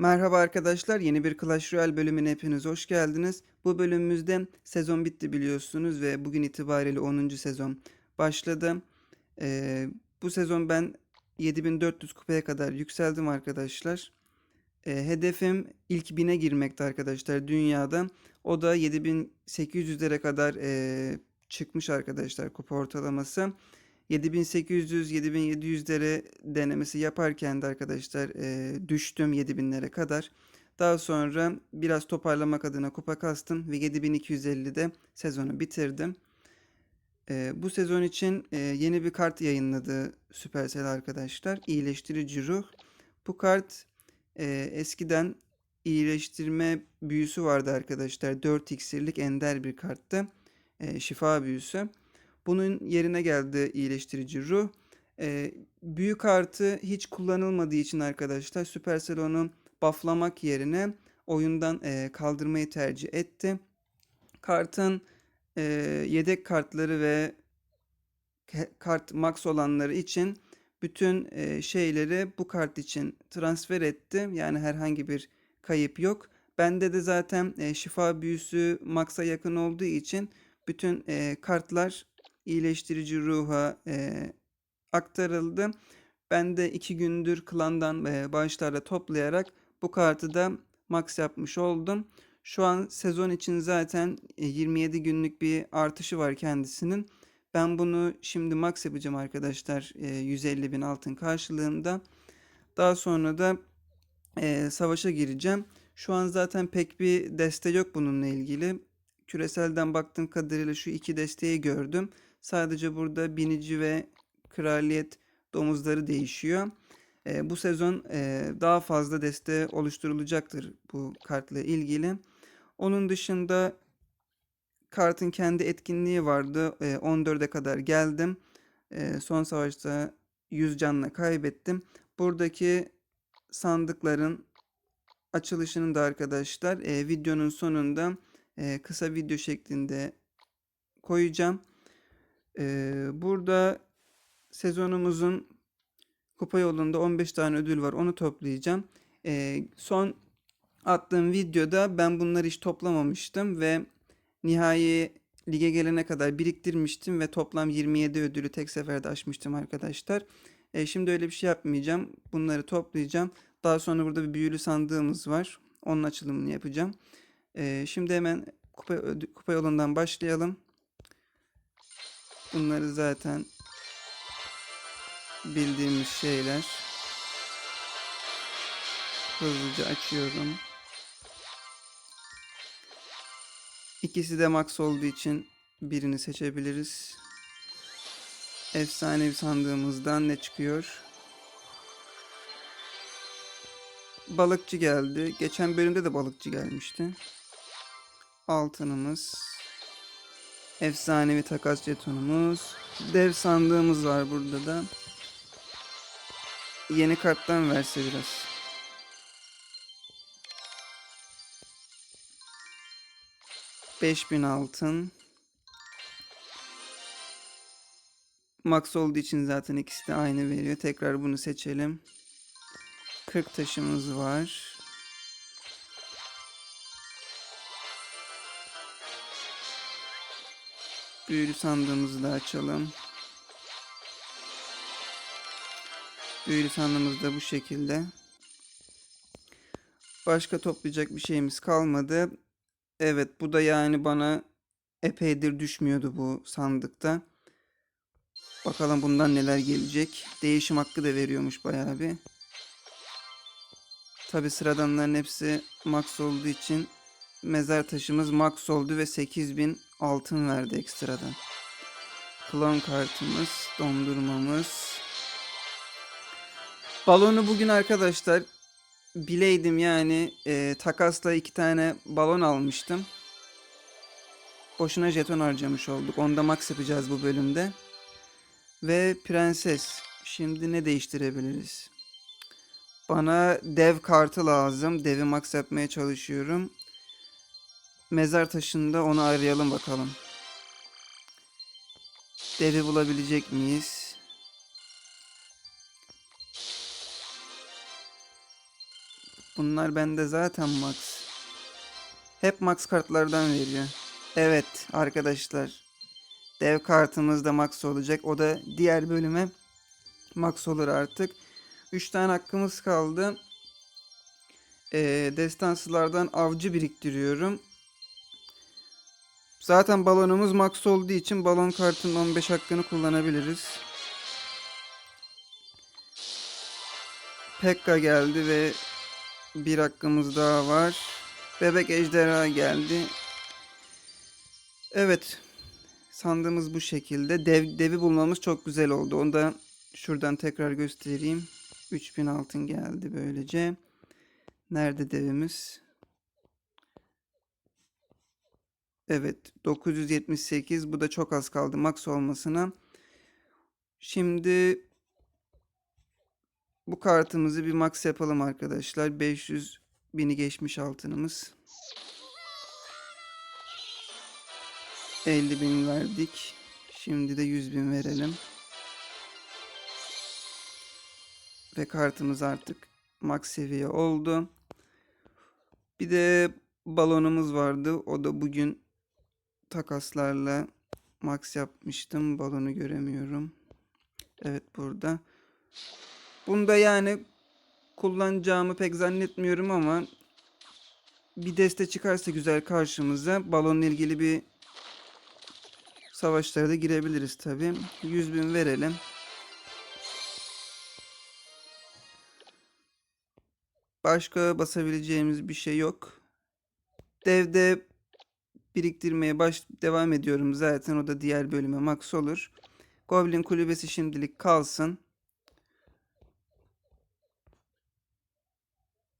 Merhaba arkadaşlar, yeni bir Clash Royale bölümüne hepiniz hoş geldiniz. Bu bölümümüzde sezon bitti biliyorsunuz ve bugün itibariyle 10. sezon başladı. Ee, bu sezon ben 7400 kupaya kadar yükseldim arkadaşlar. Ee, hedefim ilk 1000'e girmekti arkadaşlar dünyada. O da 7800'lere kadar ee, çıkmış arkadaşlar kupa ortalaması. 7800-7700'lere denemesi yaparken de arkadaşlar e, düştüm 7000'lere kadar. Daha sonra biraz toparlamak adına kupa kastım ve 7250'de sezonu bitirdim. E, bu sezon için e, yeni bir kart yayınladı Supercell arkadaşlar. İyileştirici ruh. Bu kart e, eskiden iyileştirme büyüsü vardı arkadaşlar. 4 iksirlik ender bir karttı. E, şifa büyüsü. Bunun yerine geldi iyileştirici ruh. Ee, büyük artı hiç kullanılmadığı için arkadaşlar Supercell onu bufflamak yerine oyundan e, kaldırmayı tercih etti. Kartın e, yedek kartları ve kart max olanları için bütün e, şeyleri bu kart için transfer etti. Yani herhangi bir kayıp yok. Bende de zaten e, şifa büyüsü max'a yakın olduğu için bütün e, kartlar iyileştirici ruha e, aktarıldı. Ben de iki gündür klandan e, bağışlarla toplayarak bu kartı da max yapmış oldum. Şu an sezon için zaten e, 27 günlük bir artışı var kendisinin. Ben bunu şimdi max yapacağım arkadaşlar e, 150 bin altın karşılığında. Daha sonra da savaşa gireceğim. Şu an zaten pek bir deste yok bununla ilgili. Küreselden baktığım kadarıyla şu iki desteği gördüm. Sadece burada binici ve kraliyet domuzları değişiyor. E, bu sezon e, daha fazla deste oluşturulacaktır bu kartla ilgili. Onun dışında kartın kendi etkinliği vardı. E, 14'e kadar geldim. E, son savaşta 100 canla kaybettim. Buradaki sandıkların açılışını da arkadaşlar e, videonun sonunda e, kısa video şeklinde koyacağım. Burada sezonumuzun kupa yolunda 15 tane ödül var. Onu toplayacağım. Ee, son attığım videoda ben bunları hiç toplamamıştım ve nihai lige gelene kadar biriktirmiştim ve toplam 27 ödülü tek seferde açmıştım arkadaşlar. Ee, şimdi öyle bir şey yapmayacağım. Bunları toplayacağım. Daha sonra burada bir büyülü sandığımız var. Onun açılımını yapacağım. Ee, şimdi hemen kupa, kupa yolundan başlayalım. Bunları zaten bildiğimiz şeyler. Hızlıca açıyorum. İkisi de max olduğu için birini seçebiliriz. Efsanevi sandığımızdan ne çıkıyor? Balıkçı geldi. Geçen bölümde de balıkçı gelmişti. Altınımız. Efsanevi takas jetonumuz. Dev sandığımız var burada da. Yeni karttan verse biraz. Beş bin altın. Max olduğu için zaten ikisi de aynı veriyor. Tekrar bunu seçelim. 40 taşımız var. Büyülü sandığımızı da açalım. Büyülü sandığımız da bu şekilde. Başka toplayacak bir şeyimiz kalmadı. Evet bu da yani bana epeydir düşmüyordu bu sandıkta. Bakalım bundan neler gelecek. Değişim hakkı da veriyormuş bayağı bir. Tabi sıradanların hepsi max olduğu için mezar taşımız max oldu ve 8000 altın verdi ekstradan. Klon kartımız, dondurmamız. Balonu bugün arkadaşlar bileydim yani e, takasla iki tane balon almıştım. Boşuna jeton harcamış olduk. Onda max yapacağız bu bölümde. Ve prenses. Şimdi ne değiştirebiliriz? Bana dev kartı lazım. Devi max yapmaya çalışıyorum. Mezar taşında onu arayalım bakalım. Devi bulabilecek miyiz? Bunlar bende zaten max. Hep max kartlardan veriyor. Evet arkadaşlar. Dev kartımız da max olacak. O da diğer bölüme max olur artık. 3 tane hakkımız kaldı. Ee, destansılardan avcı biriktiriyorum. Zaten balonumuz max olduğu için balon kartının 15 hakkını kullanabiliriz. Pekka geldi ve bir hakkımız daha var. Bebek ejderha geldi. Evet. Sandığımız bu şekilde. Dev, devi bulmamız çok güzel oldu. Onu da şuradan tekrar göstereyim. 3000 altın geldi böylece. Nerede devimiz? Evet 978 bu da çok az kaldı max olmasına. Şimdi bu kartımızı bir max yapalım arkadaşlar. 500 bini geçmiş altınımız. 50 bin verdik. Şimdi de 100 bin verelim. Ve kartımız artık max seviye oldu. Bir de balonumuz vardı. O da bugün takaslarla max yapmıştım. Balonu göremiyorum. Evet burada. Bunda yani kullanacağımı pek zannetmiyorum ama bir deste çıkarsa güzel karşımıza balonla ilgili bir savaşlara da girebiliriz tabi. 100 bin verelim. Başka basabileceğimiz bir şey yok. Devde biriktirmeye baş devam ediyorum zaten. O da diğer bölüme max olur. Goblin kulübesi şimdilik kalsın.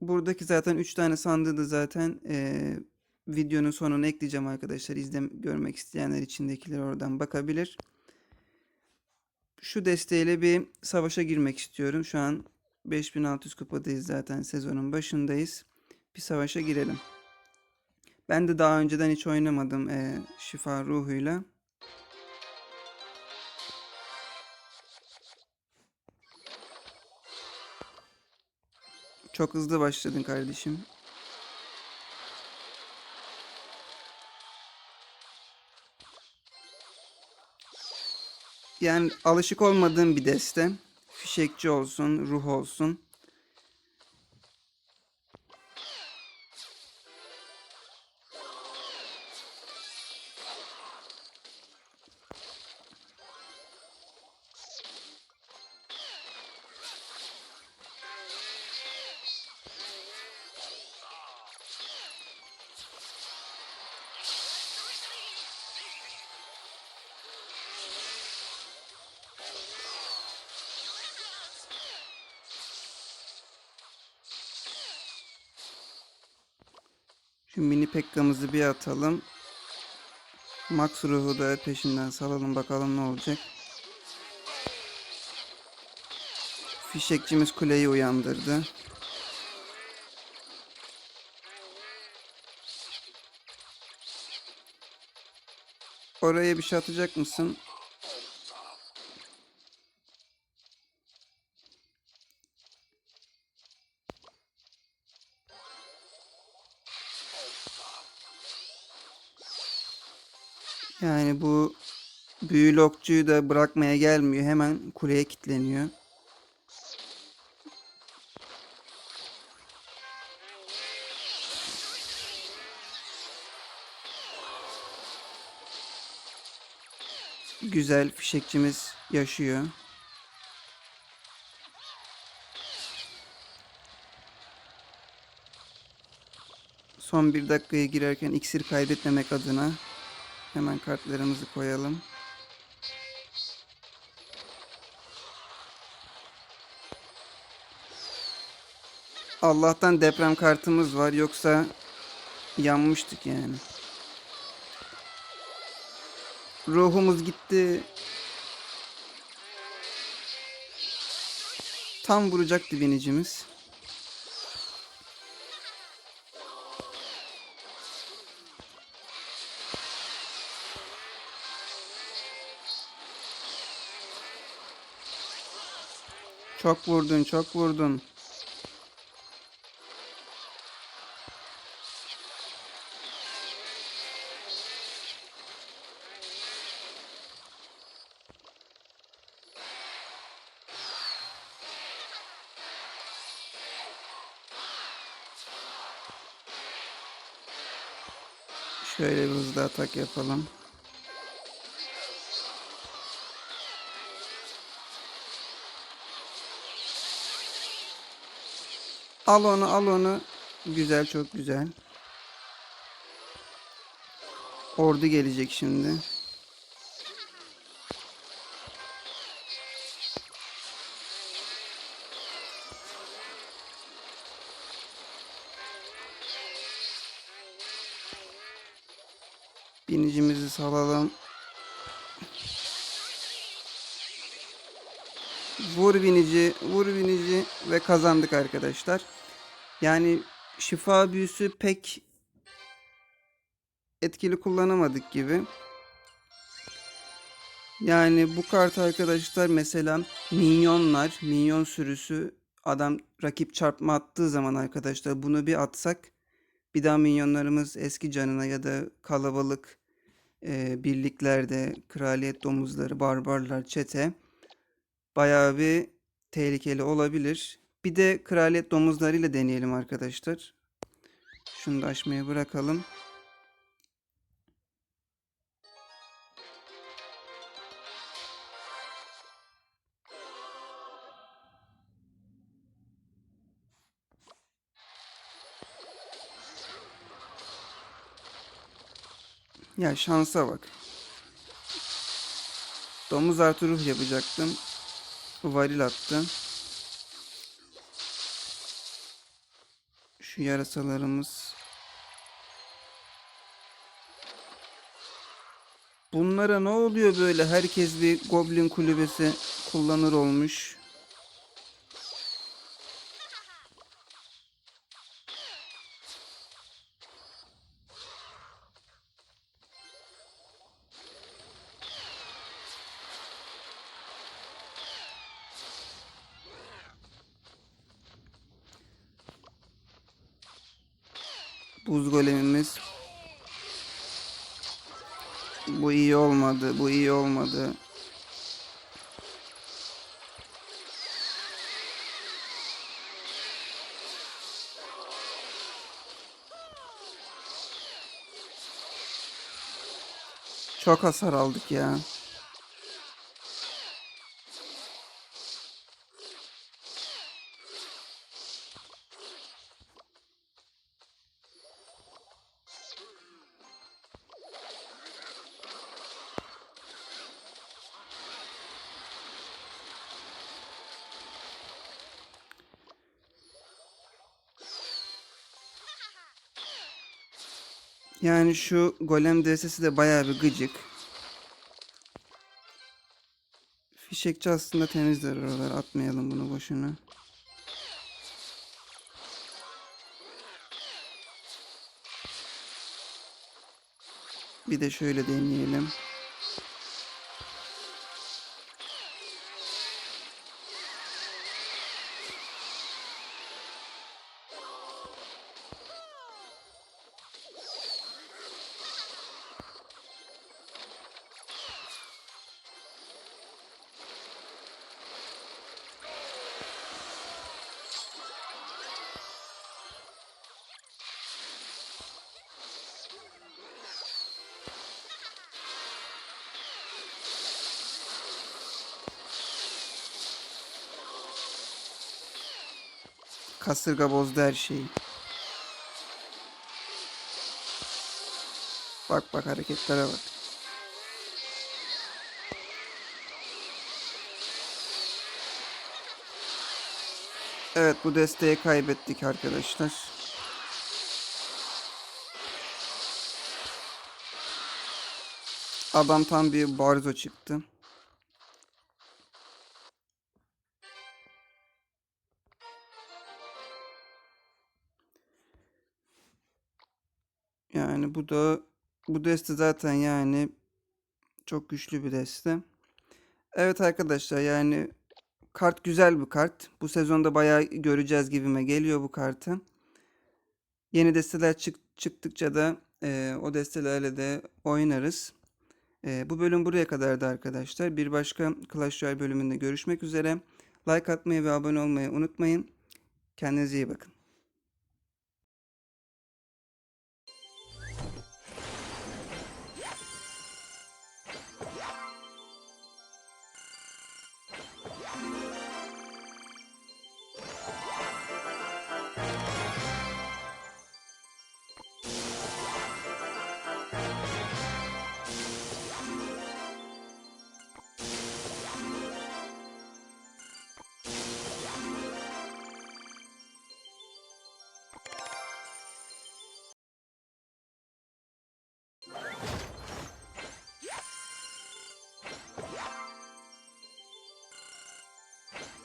Buradaki zaten 3 tane sandığı da zaten eee, videonun sonuna ekleyeceğim arkadaşlar. İzlem görmek isteyenler içindekiler oradan bakabilir. Şu desteğiyle bir savaşa girmek istiyorum. Şu an 5600 kupadayız zaten sezonun başındayız. Bir savaşa girelim. Ben de daha önceden hiç oynamadım eee, şifa ruhuyla. Çok hızlı başladın kardeşim. Yani alışık olmadığım bir deste. Fişekçi olsun, ruh olsun. Şu mini pekkamızı bir atalım. Max ruhu da peşinden salalım bakalım ne olacak. Fişekçimiz kuleyi uyandırdı. Oraya bir şey atacak mısın? Yani bu büyülü okçuyu da bırakmaya gelmiyor. Hemen kuleye kilitleniyor. Güzel fişekçimiz yaşıyor. Son bir dakikaya girerken iksir kaybetmemek adına hemen kartlarımızı koyalım. Allah'tan deprem kartımız var yoksa yanmıştık yani. Ruhumuz gitti. Tam vuracaktı binicimiz. Çok vurdun, çok vurdun. Şöyle bir hızlı atak yapalım. Al onu al onu. Güzel çok güzel. Ordu gelecek şimdi. Binicimizi salalım. Vur binici, vur binici ve kazandık arkadaşlar. Yani şifa büyüsü pek etkili kullanamadık gibi. Yani bu kart arkadaşlar mesela minyonlar, minyon sürüsü adam rakip çarpma attığı zaman arkadaşlar bunu bir atsak bir daha minyonlarımız eski canına ya da kalabalık e, birliklerde kraliyet domuzları, barbarlar, çete bayağı bir tehlikeli olabilir. Bir de kraliyet domuzlarıyla deneyelim arkadaşlar. Şunu da açmayı bırakalım. Ya şansa bak. Domuz artı ruh yapacaktım. Varil attı. Şu yarasalarımız. Bunlara ne oluyor böyle? Herkes bir goblin kulübesi kullanır olmuş. Buz golemimiz. Bu iyi olmadı. Bu iyi olmadı. Çok hasar aldık ya. Yani şu golem destesi de bayağı bir gıcık. Fişekçi aslında temizler oraları. Atmayalım bunu boşuna. Bir de şöyle deneyelim. Kasırga bozdu her şeyi. Bak bak hareketlere bak. Evet bu desteği kaybettik arkadaşlar. Adam tam bir barzo çıktı. Bu da bu deste zaten yani çok güçlü bir deste. Evet arkadaşlar yani kart güzel bir kart. Bu sezonda bayağı göreceğiz gibime geliyor bu kartı. Yeni desteler çık çıktıkça da e, o destelerle de oynarız. E, bu bölüm buraya kadardı arkadaşlar. Bir başka Clash Royale bölümünde görüşmek üzere. Like atmayı ve abone olmayı unutmayın. Kendinize iyi bakın.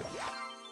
Yeah!